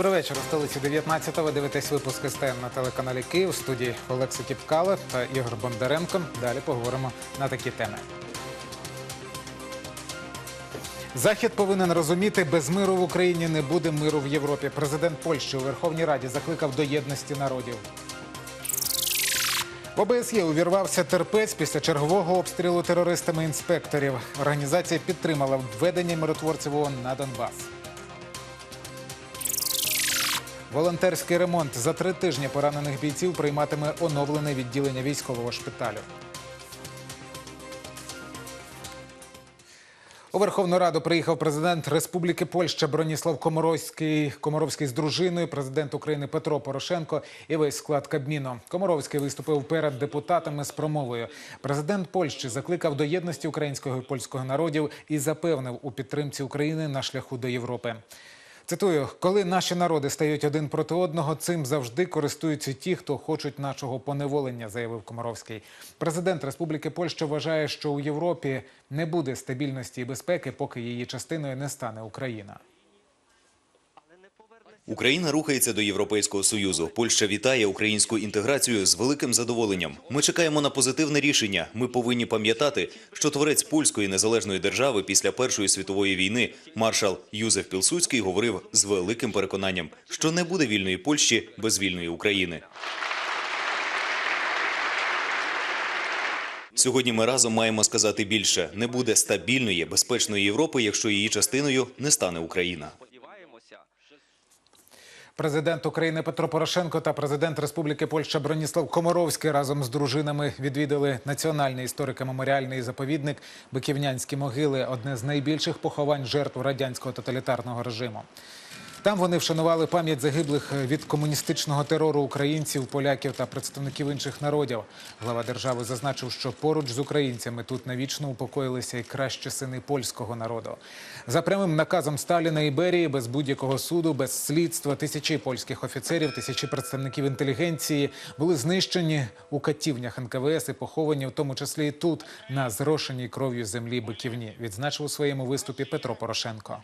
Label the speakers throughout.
Speaker 1: Добрий вечір. У столиці 19-го дивитесь випуск СТН на телеканалі Київ. У студії Олекса Кіпкала та Ігор Бондаренко. Далі поговоримо на такі теми. Захід повинен розуміти, без миру в Україні не буде миру в Європі. Президент Польщі у Верховній Раді закликав до єдності народів. В ОБСЄ увірвався терпець після чергового обстрілу терористами інспекторів. Організація підтримала введення миротворців ООН на Донбас. Волонтерський ремонт за три тижні поранених бійців прийматиме оновлене відділення військового шпиталю. У Верховну Раду приїхав президент Республіки Польща Броніслав Комаровський, Комаровський з дружиною, президент України Петро Порошенко і весь склад Кабміну. Комаровський виступив перед депутатами з промовою. Президент Польщі закликав до єдності українського і польського народів і запевнив у підтримці України на шляху до Європи. Цитую, коли наші народи стають один проти одного, цим завжди користуються ті, хто хочуть нашого поневолення, заявив Комаровський. Президент Республіки Польща вважає, що у Європі не буде стабільності і безпеки, поки її частиною не стане Україна.
Speaker 2: Україна рухається до Європейського Союзу. Польща вітає українську інтеграцію з великим задоволенням. Ми чекаємо на позитивне рішення. Ми повинні пам'ятати, що творець польської незалежної держави після Першої світової війни маршал Юзеф Пілсудський говорив з великим переконанням, що не буде вільної Польщі без вільної України. Сьогодні ми разом маємо сказати більше: не буде стабільної, безпечної Європи, якщо її частиною не стане Україна.
Speaker 1: Президент України Петро Порошенко та президент Республіки Польща Броніслав Комаровський разом з дружинами відвідали національний історико-меморіальний заповідник Биківнянські могили одне з найбільших поховань жертв радянського тоталітарного режиму. Там вони вшанували пам'ять загиблих від комуністичного терору українців, поляків та представників інших народів. Глава держави зазначив, що поруч з українцями тут навічно упокоїлися і кращі сини польського народу. За прямим наказом Сталіна і Берії, без будь-якого суду, без слідства, тисячі польських офіцерів, тисячі представників інтелігенції були знищені у катівнях НКВС і поховані, в тому числі і тут, на зрошеній кров'ю землі Биківні, відзначив у своєму виступі Петро Порошенко.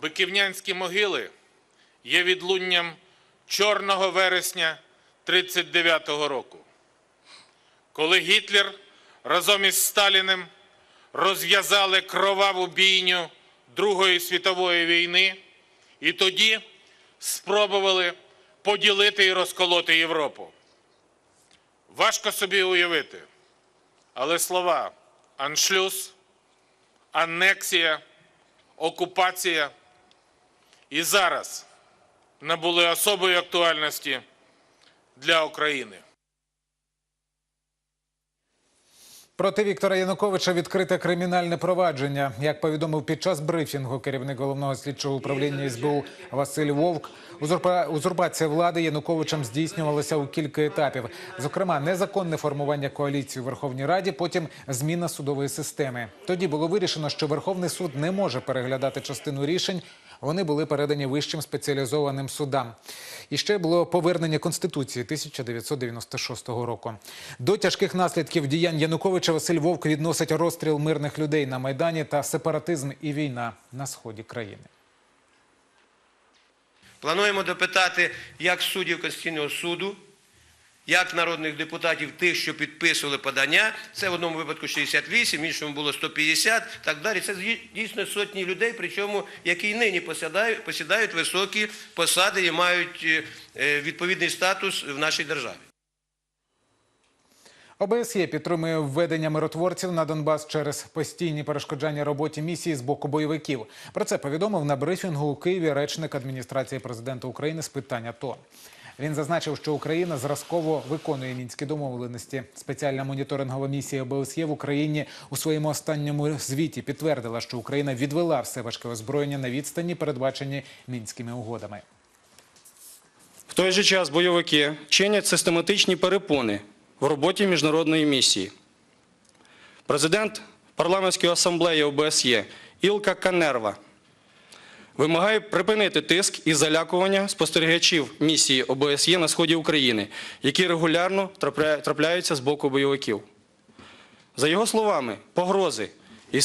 Speaker 3: Биківнянські могили є відлунням чорного вересня 39-го року, коли Гітлер разом із Сталіним розв'язали кроваву бійню Другої світової війни і тоді спробували поділити і розколоти Європу. Важко собі уявити, але слова аншлюз, анексія, окупація і зараз набули особої актуальності для України.
Speaker 1: Проти Віктора Януковича відкрите кримінальне провадження. Як повідомив під час брифінгу керівник головного слідчого управління СБУ Василь Вовк, узурпа- узурпація влади Януковичем здійснювалася у кілька етапів. Зокрема, незаконне формування коаліції у Верховній Раді, потім зміна судової системи. Тоді було вирішено, що Верховний суд не може переглядати частину рішень. Вони були передані вищим спеціалізованим судам. І ще було повернення Конституції 1996 року. До тяжких наслідків діянь Януковича Василь Вовк відносить розстріл мирних людей на Майдані та сепаратизм і війна на сході країни.
Speaker 4: Плануємо допитати як суддів Конституційного суду, як народних депутатів, тих, що підписували подання. Це в одному випадку 68, в іншому було 150, так далі. Це дійсно сотні людей, причому які й нині посідають, високі посади і мають е, е, відповідний статус в нашій державі.
Speaker 1: ОБСЄ підтримує введення миротворців на Донбас через постійні перешкоджання роботі місії з боку бойовиків. Про це повідомив на брифінгу у Києві речник адміністрації президента України з питань АТО. Він зазначив, що Україна зразково виконує мінські домовленості. Спеціальна моніторингова місія ОБСЄ в Україні у своєму останньому звіті підтвердила, що Україна відвела все важке озброєння на відстані, передбачені мінськими угодами.
Speaker 5: В той же час бойовики чинять систематичні перепони в роботі міжнародної місії. Президент парламентської асамблеї ОБСЄ Ілка Канерва вимагає припинити тиск і залякування спостерігачів місії ОБСЄ на сході України, які регулярно трапляються з боку бойовиків. За його словами, погрози і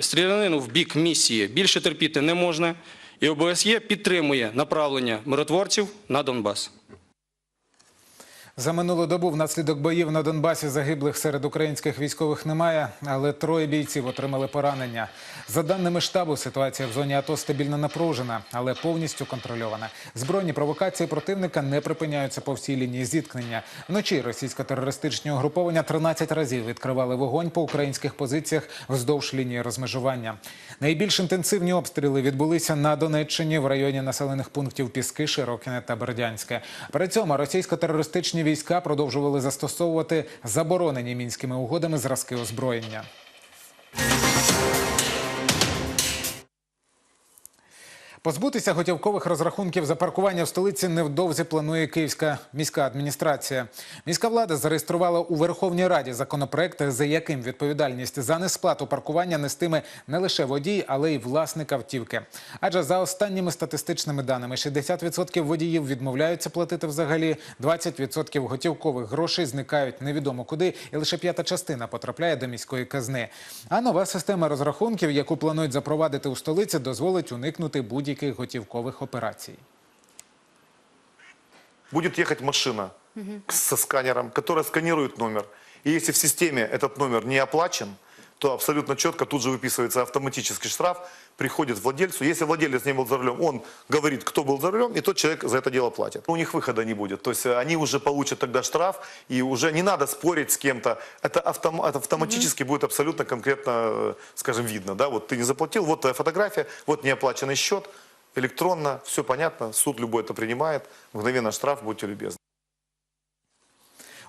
Speaker 5: стрілянину в бік місії більше терпіти не можна, І ОБСЄ підтримує направлення миротворців на Донбас.
Speaker 1: За минулу добу внаслідок боїв на Донбасі загиблих серед українських військових немає, але троє бійців отримали поранення. За даними штабу, ситуація в зоні АТО стабільно напружена, але повністю контрольована. Збройні провокації противника не припиняються по всій лінії зіткнення. Вночі російсько-терористичні угруповання 13 разів відкривали вогонь по українських позиціях вздовж лінії розмежування. Найбільш інтенсивні обстріли відбулися на Донеччині в районі населених пунктів Піски, Широкине та Бердянське. При цьому російсько-терористичні війська продовжували застосовувати заборонені мінськими угодами зразки озброєння. Позбутися готівкових розрахунків за паркування в столиці невдовзі планує Київська міська адміністрація. Міська влада зареєструвала у Верховній Раді законопроект, за яким відповідальність за несплату паркування нестиме не лише водій, але й власник автівки. Адже за останніми статистичними даними 60% водіїв відмовляються платити взагалі, 20% готівкових грошей зникають невідомо куди, і лише п'ята частина потрапляє до міської казни. А нова система розрахунків, яку планують запровадити у столиці, дозволить уникнути будь-яких готівкових операцій.
Speaker 6: будет ехать машина со сканером, которая сканирует номер. И если в системе этот номер не оплачен, то абсолютно четко тут же выписывается автоматический штраф, приходит владельцу. Если владелец не был за рулем, он говорит, кто был за рулем, и тот человек за это дело платит. У них выхода не будет. То есть э, они уже получат тогда штраф, и уже не надо спорить с кем-то. Это, автом- это автоматически будет абсолютно конкретно, э, скажем, видно. Да? Вот ты не заплатил, вот твоя фотография, вот неоплаченный счет, электронно, все понятно, суд любой это принимает, мгновенно штраф, будьте любезны.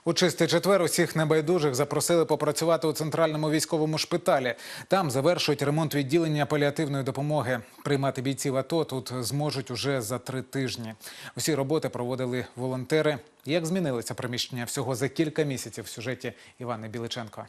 Speaker 1: У чистий четвер усіх небайдужих запросили попрацювати у центральному військовому шпиталі. Там завершують ремонт відділення паліативної допомоги. Приймати бійців АТО тут зможуть уже за три тижні. Усі роботи проводили волонтери. Як змінилися приміщення всього за кілька місяців в сюжеті Івани Біличенко.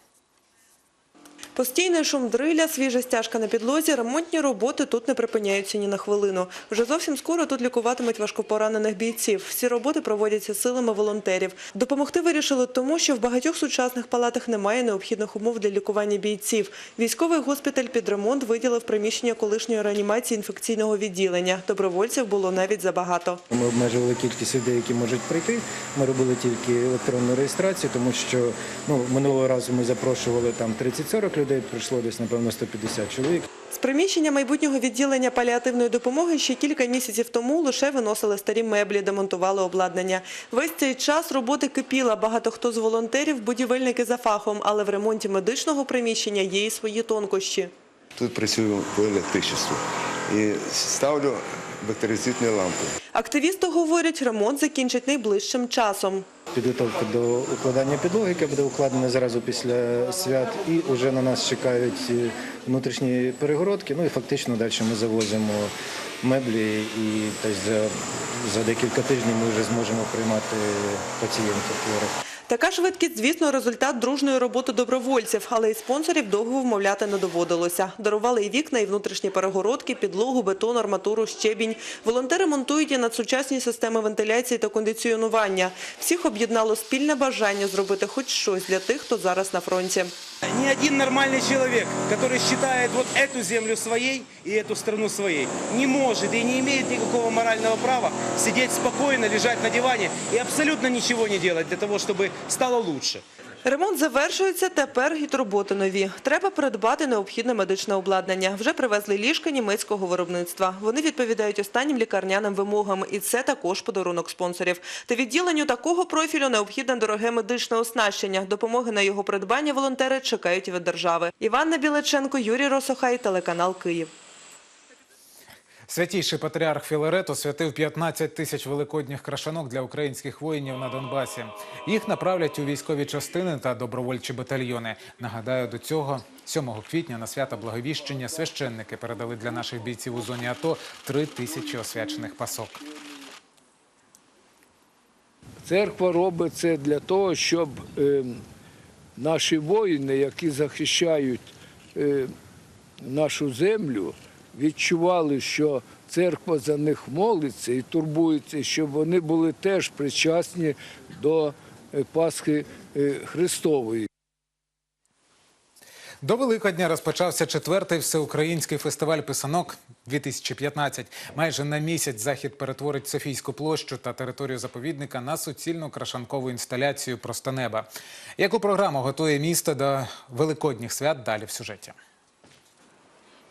Speaker 7: Постійний шум дриля, свіжа стяжка на підлозі, ремонтні роботи тут не припиняються ні на хвилину. Вже зовсім скоро тут лікуватимуть важкопоранених бійців. Всі роботи проводяться силами волонтерів. Допомогти вирішили тому, що в багатьох сучасних палатах немає необхідних умов для лікування бійців. Військовий госпіталь під ремонт виділив приміщення колишньої реанімації інфекційного відділення. Добровольців було навіть забагато.
Speaker 8: Ми обмежували кількість людей, які можуть прийти. Ми робили тільки електронну реєстрацію, тому що ну, минулого разу ми запрошували там 30-40 людей, прийшло десь, напевно, 150 чоловік.
Speaker 7: З приміщення майбутнього відділення паліативної допомоги ще кілька місяців тому лише виносили старі меблі, демонтували обладнання. Весь цей час роботи кипіла. Багато хто з волонтерів – будівельники за фахом, але в ремонті медичного приміщення є і свої тонкощі.
Speaker 9: Тут працюю по електричеству і ставлю бактерицидні лампи.
Speaker 7: Активісти говорять, ремонт закінчать найближчим часом.
Speaker 8: Підготовка до укладання підлоги, яка буде укладена зразу після свят, і вже на нас чекають е, внутрішні перегородки. Ну і фактично далі ми завозимо меблі, і за, за декілька тижнів ми вже зможемо приймати пацієнтів хворих.
Speaker 7: Така швидкість, звісно, результат дружної роботи добровольців, але і спонсорів довго вмовляти не доводилося. Дарували і вікна, і внутрішні перегородки, підлогу, бетон, арматуру, щебінь. Волонтери монтують і надсучасні системи вентиляції та кондиціонування. Всіх об'єднало спільне бажання зробити хоч щось для тих, хто зараз на фронті.
Speaker 10: Ни один нормальный человек, который считает вот эту землю своей и эту страну своей, не может и не имеет никакого морального права сидеть спокойно, лежать на диване и абсолютно ничего не делать для того, чтобы стало лучше.
Speaker 7: Ремонт завершується, тепер і турботи нові. Треба придбати необхідне медичне обладнання. Вже привезли ліжка німецького виробництва. Вони відповідають останнім лікарняним вимогам, і це також подарунок спонсорів. Та відділенню такого профілю необхідне дороге медичне оснащення. Допомоги на його придбання волонтери чекають від держави. Іванна Білеченко, Юрій Росохай, телеканал Київ.
Speaker 1: Святійший патріарх Філарет освятив 15 тисяч великодніх крашанок для українських воїнів на Донбасі. Їх направлять у військові частини та добровольчі батальйони. Нагадаю, до цього 7 квітня на свято Благовіщення священники передали для наших бійців у зоні АТО 3 тисячі освячених пасок.
Speaker 11: Церква робить це для того, щоб е, наші воїни, які захищають е, нашу землю, відчували, що церква за них молиться і турбується, щоб вони були теж причасні до е, Пасхи е, Христової.
Speaker 1: До Великодня розпочався четвертий всеукраїнський фестиваль писанок 2015. Майже на місяць захід перетворить Софійську площу та територію заповідника на суцільну крашанкову інсталяцію «Просто неба». Яку програму готує місто до великодніх свят? Далі в сюжеті.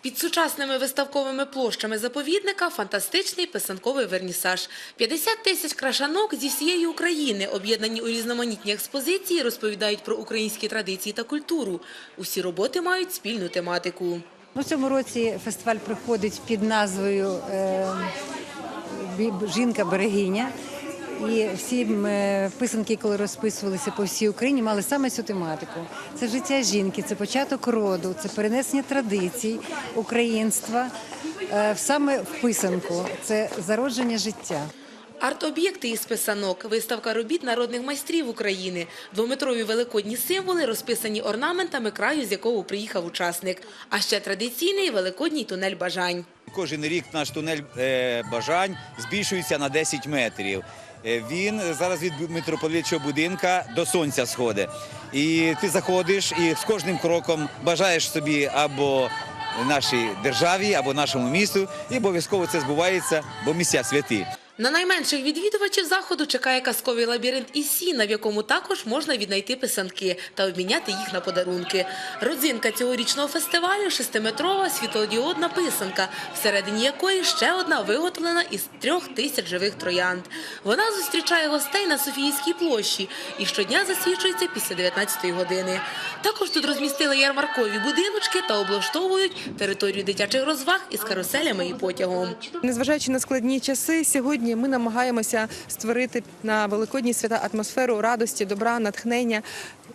Speaker 12: Під сучасними виставковими площами заповідника фантастичний писанковий вернісаж. 50 тисяч крашанок зі всієї України, об'єднані у різноманітні експозиції, розповідають про українські традиції та культуру. Усі роботи мають спільну тематику.
Speaker 13: У цьому році фестиваль проходить під назвою е, Жінка-берегиня. І всі е, писанки, коли розписувалися по всій Україні, мали саме цю тематику. Це життя жінки, це початок роду, це перенесення традицій українства е, саме в писанку, це зародження життя.
Speaker 12: Арт-об'єкти із писанок, виставка робіт народних майстрів України, двометрові великодні символи, розписані орнаментами краю, з якого приїхав учасник. А ще традиційний великодній тунель бажань.
Speaker 14: Кожен рік наш тунель е, бажань збільшується на 10 метрів. Е, Він зараз від митрополитчого будинка до сонця сходить. І ти заходиш і з кожним кроком бажаєш собі або нашій державі, або нашому місту, і обов'язково це збувається, бо місця святі.
Speaker 12: На найменших відвідувачів заходу чекає казковий лабіринт із сіна, в якому також можна віднайти писанки та обміняти їх на подарунки. Родзинка цьогорічного фестивалю – шестиметрова світлодіодна писанка, всередині якої ще одна виготовлена із трьох тисяч живих троянд. Вона зустрічає гостей на Софіївській площі і щодня засвічується після 19-ї години. Також тут розмістили ярмаркові будиночки та облаштовують територію дитячих розваг із каруселями і потягом.
Speaker 7: Незважаючи на складні часи, сьогодні ми намагаємося створити на великодні свята атмосферу радості, добра, натхнення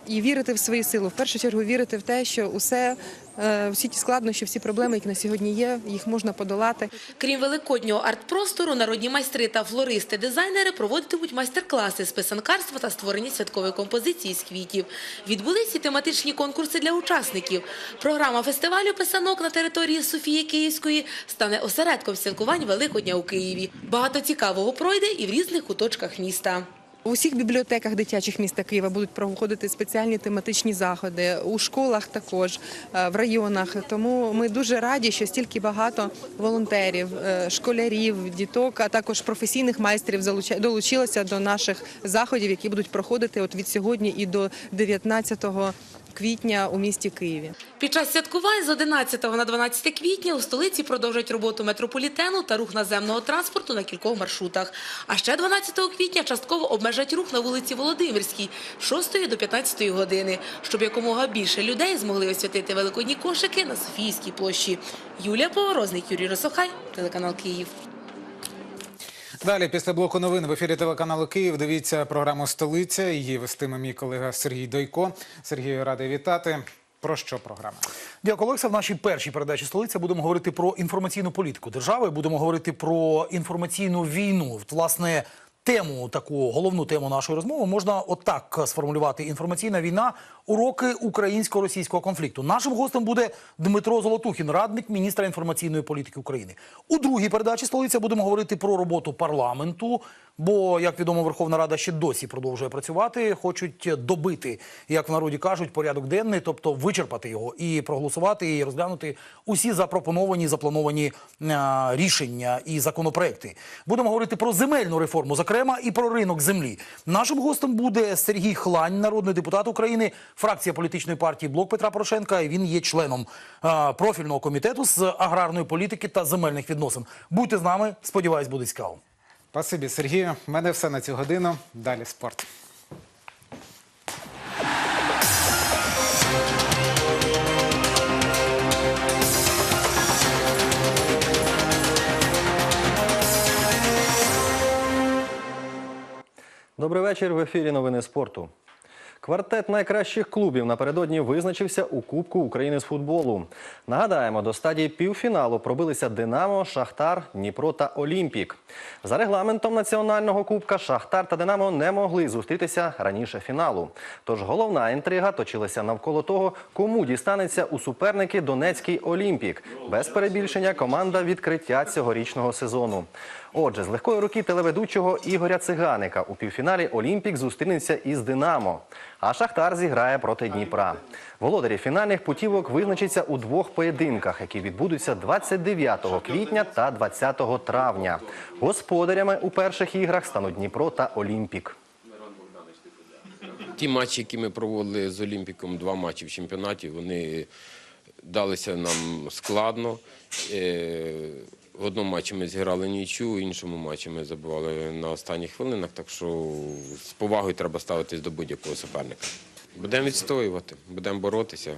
Speaker 7: і вірити в свою силу. В першу чергу вірити в те, що усе, е, всі ті складнощі, всі проблеми, які на сьогодні є, їх можна подолати.
Speaker 12: Крім великоднього арт-простору, народні майстри та флористи-дизайнери проводитимуть майстер-класи з писанкарства та створення святкової композиції з квітів. Відбулись і тематичні конкурси для учасників. Програма фестивалю писанок на території Софії Київської стане осередком святкувань Великодня у Києві. Багато цікавого пройде і в різних куточках міста.
Speaker 7: У всіх бібліотеках дитячих міста Києва будуть проходити спеціальні тематичні заходи, у школах також, е, в районах. Тому ми дуже раді, що стільки багато волонтерів, е, школярів, діток, а також професійних майстрів долучилося до наших заходів, які будуть проходити от від сьогодні і до 19 квітня у місті Києві.
Speaker 12: Під час святкувань з 11 на 12 квітня у столиці продовжать роботу метрополітену та рух наземного транспорту на кількох маршрутах. А ще 12 квітня частково обмежать рух на вулиці Володимирській з 6 до 15 години, щоб якомога більше людей змогли освятити великодні кошики на Софійській площі. Юлія Поворозник, Юрій Росохай, телеканал Київ.
Speaker 1: Далі, після блоку новин в ефірі телеканалу Київ. Дивіться програму Столиця. Її вестиме мій колега Сергій Дойко. Сергію радий вітати. Про що програма?
Speaker 15: Дякую, Олекса. В нашій першій передачі столиця будемо говорити про інформаційну політику держави. Будемо говорити про інформаційну війну. Власне, тему таку головну тему нашої розмови можна отак сформулювати: інформаційна війна, уроки українсько-російського конфлікту. Нашим гостем буде Дмитро Золотухін, радник міністра інформаційної політики України. У другій передачі столиця будемо говорити про роботу парламенту. Бо, як відомо, Верховна Рада ще досі продовжує працювати. Хочуть добити, як в народі кажуть, порядок денний, тобто вичерпати його і проголосувати, і розглянути усі запропоновані, заплановані а, рішення і законопроекти. Будемо говорити про земельну реформу, зокрема, і про ринок землі. Нашим гостем буде Сергій Хлань, народний депутат України, фракція політичної партії Блок Петра Порошенка. І він є членом а, профільного комітету з аграрної політики та земельних відносин. Будьте з нами, сподіваюсь, буде цікаво.
Speaker 1: Спасибі, Сергію. У мене все на цю годину. Далі спорт.
Speaker 16: Добрий вечір. В ефірі новини спорту. Квартет найкращих клубів напередодні визначився у Кубку України з футболу. Нагадаємо, до стадії півфіналу пробилися Динамо, Шахтар, Дніпро та Олімпік. За регламентом національного кубка Шахтар та Динамо не могли зустрітися раніше фіналу. Тож головна інтрига точилася навколо того, кому дістанеться у суперники Донецький Олімпік. Без перебільшення команда відкриття цьогорічного сезону. Отже, з легкої руки телеведучого Ігоря Циганика у півфіналі Олімпік зустрінеться із Динамо. А Шахтар зіграє проти Дніпра. Володарі фінальних путівок визначаться у двох поєдинках, які відбудуться 29 квітня та 20 травня. Господарями у перших іграх стануть Дніпро та Олімпік.
Speaker 17: Ті матчі, які ми проводили з Олімпіком, два матчі в чемпіонаті, вони далися нам складно. В одному матчі ми зіграли нічю, в іншому матчі ми забували на останніх хвилинах, так що з повагою треба ставитись до будь-якого суперника. Будемо відстоювати, будемо боротися.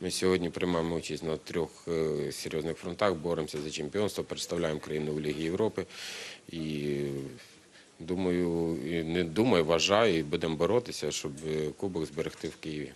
Speaker 17: Ми сьогодні приймаємо участь на трьох е, серйозних фронтах, боремося за чемпіонство, представляємо країну у Лігі Європи. І думаю, не думаю, вважаю, і будемо боротися, щоб е, кубок зберегти в Києві.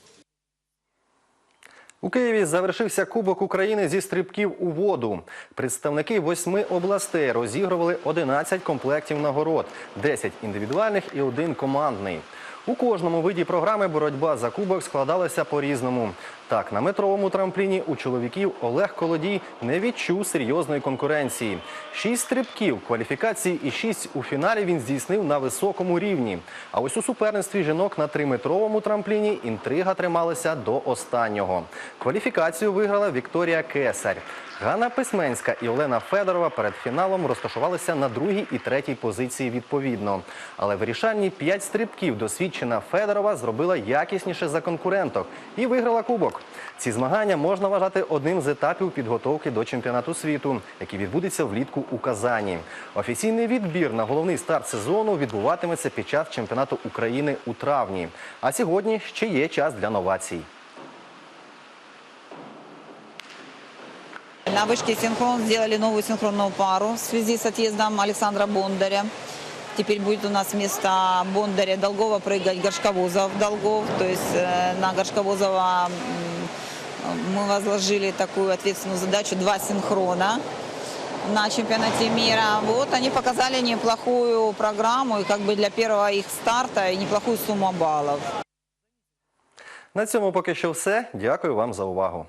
Speaker 16: У Києві завершився Кубок України зі стрибків у воду. Представники восьми областей розігрували 11 комплектів нагород, 10 індивідуальних і один командний. У кожному виді програми боротьба за кубок складалася по-різному. Так, на метровому трампліні у чоловіків Олег Колодій не відчув серйозної конкуренції. Шість стрибків кваліфікації і шість у фіналі він здійснив на високому рівні. А ось у суперництві жінок на триметровому трампліні інтрига трималася до останнього. Кваліфікацію виграла Вікторія Кесарь. Ганна Письменська і Олена Федорова перед фіналом розташувалися на другій і третій позиції відповідно. Але вирішальні п'ять стрибків досвідчена Федорова зробила якісніше за конкуренток і виграла кубок. Ці змагання можна вважати одним з етапів підготовки до чемпіонату світу, який відбудеться влітку у Казані. Офіційний відбір на головний старт сезону відбуватиметься під час чемпіонату України у травні. А сьогодні ще є час для новацій.
Speaker 18: На вышке «Синхрон» сделали новую синхронную пару в связи с отъездом Александра Бондаря. Теперь будет у нас вместо Бондаря Долгова прыгать Горшковозов Долгов. То есть э, на Горшковозова м, мы возложили такую ответственную задачу два синхрона на чемпионате мира. Вот они показали неплохую программу и как бы для первого их старта и неплохую сумму баллов.
Speaker 16: На цьому поки що все. Дякую вам за увагу.